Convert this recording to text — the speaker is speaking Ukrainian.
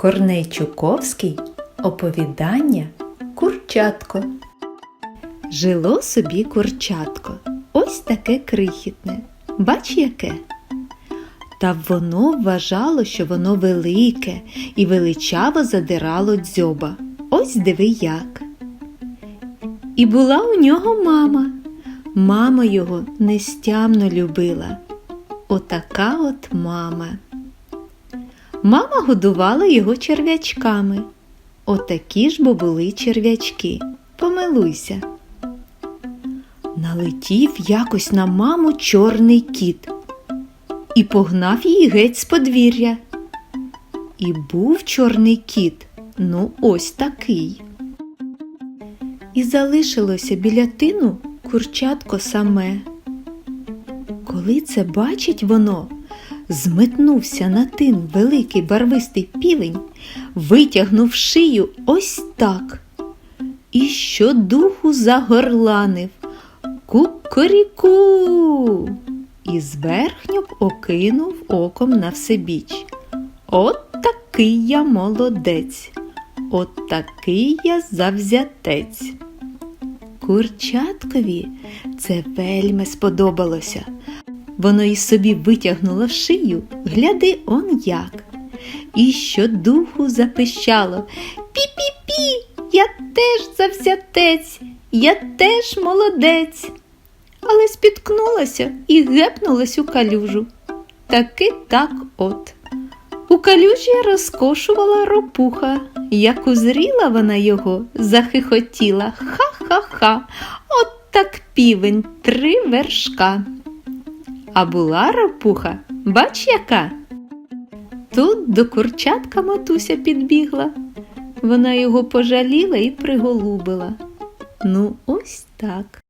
Корней Чуковський Оповідання Курчатко. Жило собі курчатко. Ось таке крихітне. Бач яке? Та воно вважало, що воно велике і величаво задирало дзьоба. Ось диви як. І була у нього мама. Мама його нестямно любила. Отака от мама. Мама годувала його черв'ячками. Отакі ж бо були черв'ячки. Помилуйся. Налетів якось на маму чорний кіт і погнав її геть з подвір'я. І був чорний кіт, ну ось такий. І залишилося біля тину курчатко саме. Коли це бачить воно, зметнувся на тин великий барвистий півень, витягнув шию ось так. І щодуху загорланив Кукуріку. І зверхньо б окинув оком на всебіч. От такий я молодець, от такий я завзятець. Курчаткові це вельми сподобалося. Воно й собі витягнуло шию, гляди он як. І щодуху запищало Пі-пі-пі, я теж завзятець, я теж молодець. Але спіткнулася і гепнулась у калюжу. Таки так от. У калюжі розкошувала ропуха. Як узріла вона його, захихотіла ха-ха-ха, от так півень три вершка. А була ропуха, бач яка. Тут до курчатка матуся підбігла. Вона його пожаліла і приголубила. Ну, ось так.